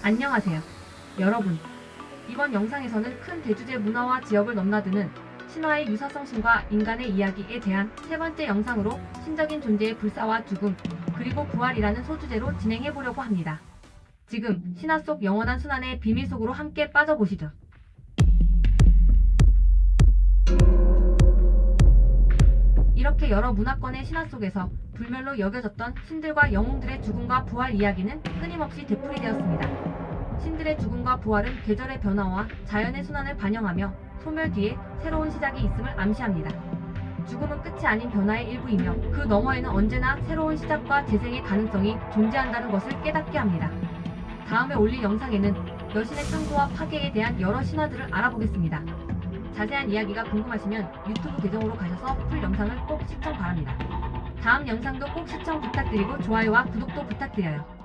안녕하세요. 여러분. 이번 영상에서는 큰 대주제 문화와 지역을 넘나드는 신화의 유사성심과 인간의 이야기에 대한 세 번째 영상으로 신적인 존재의 불사와 죽음, 그리고 부활이라는 소주제로 진행해 보려고 합니다. 지금 신화 속 영원한 순환의 비밀 속으로 함께 빠져보시죠. 이렇게 여러 문화권의 신화 속에서 불멸로 여겨졌던 신들과 영웅들의 죽음과 부활 이야기는 끊임없이 되풀이되었습니다. 신들의 죽음과 부활은 계절의 변화와 자연의 순환을 반영하며 소멸 뒤에 새로운 시작이 있음을 암시합니다. 죽음은 끝이 아닌 변화의 일부이며 그 너머에는 언제나 새로운 시작과 재생의 가능성이 존재한다는 것을 깨닫게 합니다. 다음에 올릴 영상에는 여신의 창조와 파괴에 대한 여러 신화들을 알아보겠습니다. 자세한 이야기가 궁금하시면 유튜브 계정으로 가셔서 풀 영상을 꼭 시청 바랍니다. 다음 영상도 꼭 시청 부탁드리고 좋아요와 구독도 부탁드려요.